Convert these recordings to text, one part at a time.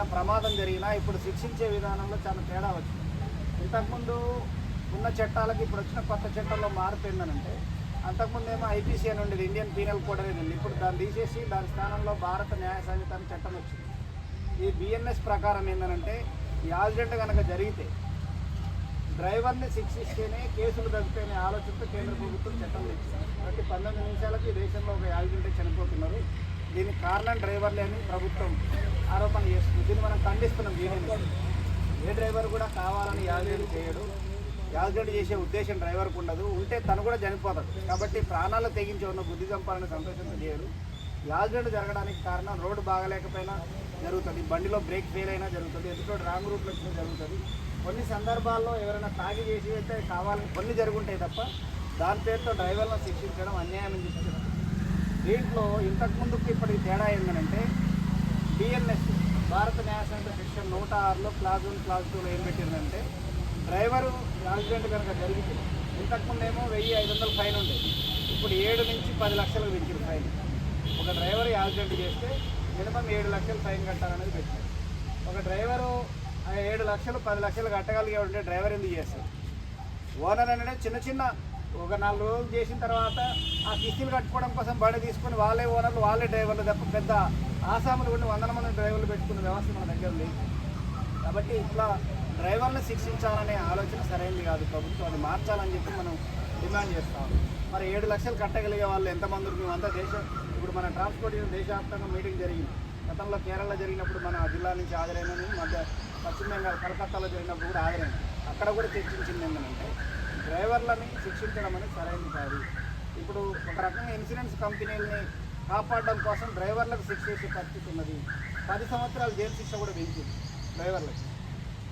చిన్న ప్రమాదం జరిగినా ఇప్పుడు శిక్షించే విధానంలో చాలా తేడా వచ్చింది. ఇంతకుముందు ఉన్న చట్టాలకి ఇప్పుడు వచ్చిన కొత్త చట్టాల్లో మార్పు ఏంటంటే అంతకుముందు ఏమో ఐపీసీ అని ఉండేది ఇండియన్ పీనల్ కోడ్ అనేది ఉంది. ఇప్పుడు దాన్ని తీసేసి దాని స్థానంలో భారత న్యాయ సంహిత అని చట్టం వచ్చింది. ఈ బిఎన్ఎస్ ప్రకారం ఏంటంటే ఈ యాక్సిడెంట్ కనుక జరిగితే డ్రైవర్ని శిక్షిస్తేనే కేసులు తగ్గుతాయనే ఆలోచనతో కేంద్ర ప్రభుత్వం చట్టం తెచ్చింది. కాబట్టి పంతొమ్మిది నిమిషాలకి ఈ దేశంలో ఒక యాక్సిడెంట్ చనిపోతున్నారు. దీనికి కారణం డ్రైవర్లే అని ప్రభుత్వం ఆరోపణ చేస్తుంది. దీన్ని మనం ఖండిస్తున్నాం దీనిని. ఏ డ్రైవర్ కూడా కావాలని యాక్సిడెంట్ చేయడు. యాక్సిడెంట్ చేసే ఉద్దేశం డ్రైవర్కు ఉండదు. ఉంటే తను కూడా చనిపోతాడు. కాబట్టి ప్రాణాలు తెగించి ఉన్న బుద్ధి చంపాలని సంతోషంగా చేయడు. యాక్సిడెంట్ జరగడానికి కారణం రోడ్డు బాగలేకపోయినా జరుగుతుంది. బండిలో బ్రేక్ ఫెయిల్ అయినా జరుగుతుంది. ఎందుకంటే రాంగ్ రూట్లో వచ్చినా జరుగుతుంది. కొన్ని సందర్భాల్లో ఎవరైనా తాగి చేసి అయితే కావాలని కొన్ని జరుగుంటాయి తప్ప దాని పేరుతో డ్రైవర్లను శిక్షించడం అన్యాయం అని దీంట్లో ఇంతకుముందుకు ఇప్పటికి తేడా ఏంటంటే బిఎన్ఎస్ భారత న్యాయశాఖ సెక్షన్ నూట ఆరులో క్లాస్ వన్ క్లాస్ టూలో ఏం పెట్టిందంటే డ్రైవరు యాక్సిడెంట్ కనుక జరిగితే ఇంతకుముందు ఏమో వెయ్యి ఐదు వందలు ఫైన్ ఉండేది ఇప్పుడు ఏడు నుంచి పది లక్షలకు పెంచింది ఫైన్. ఒక డ్రైవర్ యాక్సిడెంట్ చేస్తే మినిమం ఏడు లక్షలు ఫైన్ కట్టాలనేది పెట్టారు ఒక డ్రైవరు ఏడు లక్షలు పది లక్షలు కట్టగలిగే ఉంటే డ్రైవర్ ఎందుకు చేస్తారు ఓనర్ అనేది చిన్న చిన్న ఒక నాలుగు రోజులు చేసిన తర్వాత ఆ కిస్తీలు కట్టుకోవడం కోసం బండి తీసుకొని వాళ్ళే ఓనర్లు వాళ్ళే డ్రైవర్లు తప్ప పెద్ద ఆసాములు ఉండి వందల మంది డ్రైవర్లు పెట్టుకున్న వ్యవస్థ మన దగ్గర లేదు. కాబట్టి ఇట్లా డ్రైవర్లను శిక్షించాలనే ఆలోచన సరైనది కాదు ప్రభుత్వం. అది మార్చాలని చెప్పి మనం డిమాండ్ చేస్తాం. మరి ఏడు లక్షలు కట్టగలిగే వాళ్ళు ఎంతమంది ఉన్నారు? మేమంతా దేశం ఇప్పుడు మన ట్రాన్స్పోర్ట్ దేశవ్యాప్తంగా మీటింగ్ జరిగింది. గతంలో కేరళ జరిగినప్పుడు మన జిల్లా నుంచి హాజరైన మధ్య పశ్చిమ బెంగాల్ కలకత్తాలో జరిగినప్పుడు కూడా హాజరైంది. అక్కడ కూడా చర్చించింది ఏంటంటే డ్రైవర్లని శిక్షించడం అనేది సరైనది కాదు ఇప్పుడు ఒక రకంగా ఇన్సూరెన్స్ కంపెనీలని కాపాడడం కోసం డ్రైవర్లకు శిక్ష చేసే పరిస్థితి ఉన్నది. పది సంవత్సరాలు జైలు శిక్ష కూడా పెంచింది డ్రైవర్లకు.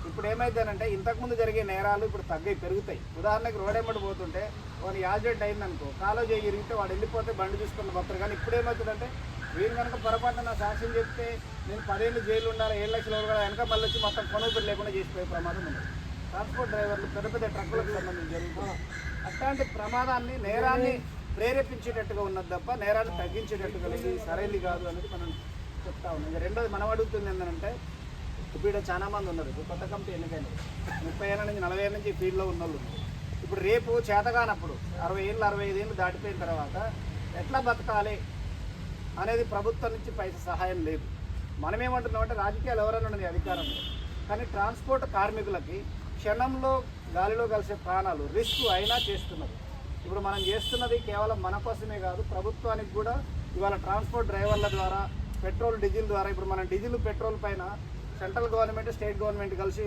ఇప్పుడు ఏమైందనంటే ఇంతకుముందు జరిగే నేరాలు ఇప్పుడు తగ్గి పెరుగుతాయి. ఉదాహరణకి రోడెమ్మడి పోతుంటే వాడు యాక్సిడెంట్ అయిందనుకో కాలో చేయి ఇరిగితే వాడు వెళ్ళిపోతే బండి చూసుకున్న భక్తులు కానీ ఇప్పుడు ఏమవుతుందంటే వీరు కనుక పొరపాటున నా సాక్ష్యం చెప్తే నేను పదేళ్ళు జైలు ఉండాలి ఏడు లక్షలు కూడా వెనక మళ్ళీ వచ్చి మొత్తం కొనుగోలు లేకుండా చేసిపోయే ప్రమాదం ఉంది ట్రాన్స్పోర్ట్ డ్రైవర్లు పెద్ద పెద్ద ట్రక్కులకు సంబంధించి జరుగుతుంది. అట్లాంటి ప్రమాదాన్ని నేరాన్ని ప్రేరేపించేటట్టుగా ఉన్నది తప్ప నేరాన్ని తగ్గించేటట్టుగా లేదు. సరైంది సరైనది కాదు అనేది మనం చెప్తా ఉన్నాం. ఇంకా రెండోది మనం అడుగుతుంది ఏంటంటే ఇప్పుడు చాలా మంది ఉన్నారు. ఇప్పుడు కొత్త కంపెనీ ఎన్నికైనా ముప్పై ఏళ్ళ నుంచి నలభై ఏళ్ళ నుంచి ఫీల్డ్లో ఉన్న వాళ్ళు ఇప్పుడు రేపు చేతగానప్పుడు అరవై ఏళ్ళు అరవై ఐదు ఏళ్ళు దాటిపోయిన తర్వాత ఎట్లా బతకాలి అనేది ప్రభుత్వం నుంచి పైసా సహాయం లేదు. మనమేమంటున్నామంటే రాజకీయాలు ఎవరైనా ఉన్నది అధికారంలో. కానీ ట్రాన్స్పోర్ట్ కార్మికులకి క్షణంలో గాలిలో కలిసే ప్రాణాలు రిస్క్ అయినా చేస్తున్నారు ఇప్పుడు మనం చేస్తున్నది కేవలం మన కోసమే కాదు ప్రభుత్వానికి కూడా ఇవాళ ట్రాన్స్పోర్ట్ డ్రైవర్ల ద్వారా పెట్రోల్ డీజిల్ ద్వారా ఇప్పుడు మనం డీజిల్ పెట్రోల్ పైన సెంట్రల్ గవర్నమెంట్ స్టేట్ గవర్నమెంట్ కలిసి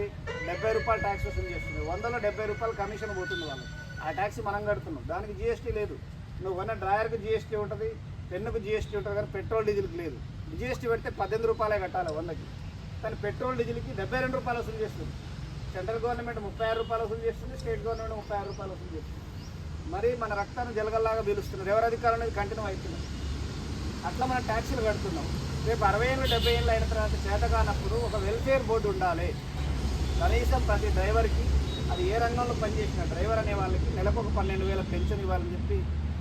డెబ్బై రూపాయలు ట్యాక్స్ వసూలు చేస్తుంది. వందలో డెబ్బై రూపాయలు కమిషన్ పోతుంది వాళ్ళు ఆ ట్యాక్స్ మనం కడుతున్నాం. దానికి జిఎస్టీ లేదు. నువ్వు కొన్న డ్రైవర్కి జిఎస్టీ ఉంటుంది పెన్నుకు జిఎస్టీ ఉంటుంది కానీ పెట్రోల్ డీజిల్కి లేదు. జిఎస్టీ పెడితే పద్దెనిమిది రూపాయలే కట్టాలి వందకి. కానీ పెట్రోల్ డీజిల్కి డెబ్బై రెండు రూపాయలు వసూలు చేస్తుంది. సెంట్రల్ గవర్నమెంట్ ముప్పై ఆరు రూపాయలు వసూలు చేస్తుంది స్టేట్ గవర్నమెంట్ ముప్పై ఆరు రూపాయలు వసూలు చేస్తుంది. మరి మన రక్తాన్ని జలగల్లాగా పీలుస్తున్నారు. ఎవరి అధికారం అనేది కంటిన్యూ అవుతున్నారు. అట్లా మనం ట్యాక్సీలు కడుతున్నాం. రేపు అరవై ఏళ్ళు డెబ్బై ఏళ్ళు అయిన తర్వాత చేత కానప్పుడు ఒక వెల్ఫేర్ బోర్డు ఉండాలి. కనీసం ప్రతి డ్రైవర్కి అది ఏ రంగంలో పనిచేసిన డ్రైవర్ అనే వాళ్ళకి నెలకు ఒక పన్నెండు వేల పెన్షన్ ఇవ్వాలని చెప్పి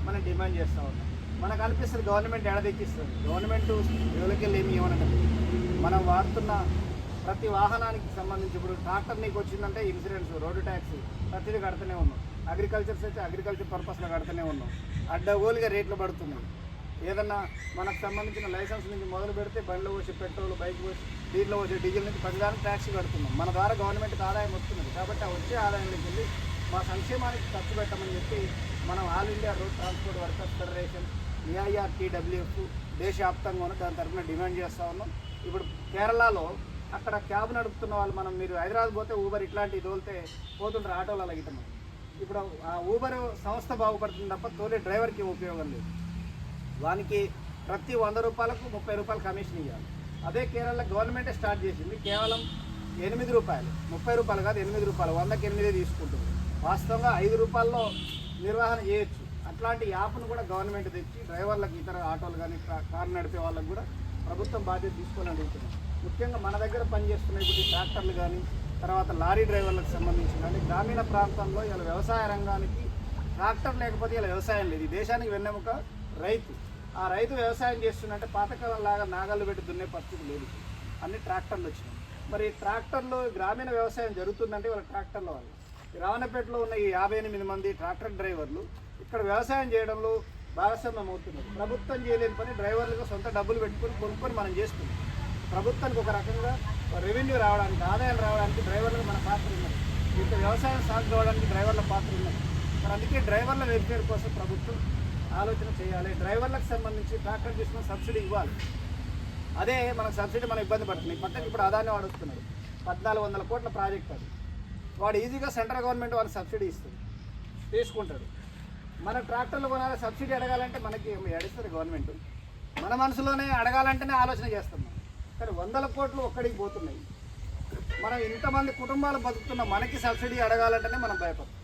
మనం డిమాండ్ చేస్తూ ఉన్నాం. మనకు అనిపిస్తుంది గవర్నమెంట్ ఎడదెక్కిస్తుంది గవర్నమెంట్ ఎవరికి ఏమి ఇవ్వనండి మనం వాడుతున్న ప్రతి వాహనానికి సంబంధించి ఇప్పుడు ట్రాక్టర్ నీకు వచ్చిందంటే ఇన్సూరెన్స్ రోడ్డు ట్యాక్స్ ప్రతిదీ కడుతూనే ఉన్నాం. అగ్రికల్చర్స్ అయితే అగ్రికల్చర్ పర్పస్లో కడుతూనే ఉన్నాం. అడ్డగోలుగా రేట్లు పడుతున్నాయి. ఏదన్నా మనకు సంబంధించిన లైసెన్స్ నుంచి మొదలు పెడితే బండ్లు పోసి పెట్రోల్ బైక్ పోసి దీంట్లో వచ్చే డీజిల్ నుంచి పదిదానికి ట్యాక్స్ కడుతున్నాం. మన ద్వారా గవర్నమెంట్కి ఆదాయం వస్తున్నది. కాబట్టి ఆ వచ్చే ఆదాయం వెళ్ళి మా సంక్షేమానికి ఖర్చు పెట్టమని చెప్పి మనం all India road transport workers federation AIRTWF దేశవ్యాప్తంగా ఉన్న దాని తరఫున డిమాండ్ చేస్తూ ఉన్నాం. ఇప్పుడు కేరళలో అక్కడ క్యాబ్ నడుపుతున్న వాళ్ళు మనం మీరు హైదరాబాద్ పోతే ఊబర్ ఇట్లాంటివి తోలితే పోతుంటారు ఆటోలు అలా ఇప్పుడు ఆ ఊబర్ సంస్థ బాగుపడుతుంది తప్ప తోలే డ్రైవర్కి ఉపయోగం లేదు. వానికి ప్రతి వంద రూపాయలకు ముప్పై రూపాయలు కమిషన్ ఇవ్వాలి అదే కేరళ గవర్నమెంటే స్టార్ట్ చేసింది కేవలం ఎనిమిది రూపాయలు. ముప్పై రూపాయలు కాదు ఎనిమిది రూపాయలు. వందకి ఎనిమిదే తీసుకుంటుంది. వాస్తవంగా ఐదు రూపాయల్లో నిర్వహణ చేయొచ్చు. అట్లాంటి యాప్ను కూడా గవర్నమెంట్ తెచ్చి డ్రైవర్లకు ఇతర ఆటోలు కానీ కారు నడిపే వాళ్ళకు కూడా ప్రభుత్వం బాధ్యత తీసుకొని అడుగుతున్నాం. ముఖ్యంగా మన దగ్గర పనిచేస్తున్న ఇప్పుడు ట్రాక్టర్లు కానీ తర్వాత లారీ డ్రైవర్లకు సంబంధించి కానీ గ్రామీణ ప్రాంతంలో ఇలా వ్యవసాయ రంగానికి ట్రాక్టర్ లేకపోతే ఇలా వ్యవసాయం లేదు. ఈ దేశానికి వెన్నెముక రైతు. ఆ రైతు వ్యవసాయం చేస్తుందంటే పాతకాలం లాగా నాగళ్ళు పెట్టి దున్నే పరిస్థితి లేదు. అన్ని ట్రాక్టర్లు వచ్చినాయి. మరి ఈ ట్రాక్టర్లు గ్రామీణ వ్యవసాయం జరుగుతుందంటే వాళ్ళ ట్రాక్టర్ల వాళ్ళు రావణపేటలో ఉన్న ఈ యాభై ఎనిమిది మంది ట్రాక్టర్ డ్రైవర్లు ఇక్కడ వ్యవసాయం చేయడంలో భాగస్వామ్యం అవుతున్నారు. ప్రభుత్వం చేయలేని పని డ్రైవర్లుగా సొంత డబ్బులు పెట్టుకొని కొనుక్కొని మనం చేస్తున్నాం ప్రభుత్వానికి ఒక రకంగా రెవెన్యూ రావడానికి ఆదాయం రావడానికి డ్రైవర్లకు మన పాత్ర ఉన్నది. ఇంత వ్యవసాయం సాగు కావడానికి డ్రైవర్ల పాత్ర ఉన్నది. మరి అందుకే డ్రైవర్ల వెల్ఫేర్ కోసం ప్రభుత్వం ఆలోచన చేయాలి. డ్రైవర్లకు సంబంధించి ట్రాక్టర్ తీసుకున్న సబ్సిడీ ఇవ్వాలి. అదే మనకు సబ్సిడీ మనం ఇబ్బంది పడుతుంది పక్కన ఇప్పుడు అదాన్ని వాడుస్తున్నాడు పద్నాలుగు వందల కోట్ల ప్రాజెక్ట్ అది. వాడు ఈజీగా సెంట్రల్ గవర్నమెంట్ వాళ్ళకి సబ్సిడీ ఇస్తుంది. తీసుకుంటాడు. మన ట్రాక్టర్లు కొనాలి సబ్సిడీ అడగాలంటే మనకి ఎడిస్తుంది గవర్నమెంట్? మన మనసులోనే అడగాలంటేనే ఆలోచన చేస్తాం మనం కానీ వందల కోట్లు ఒక్కడికి పోతున్నాయి. మనం ఇంతమంది కుటుంబాలు బతుకుతున్న మనకి సబ్సిడీ అడగాలంటేనే మనం భయపడతాం.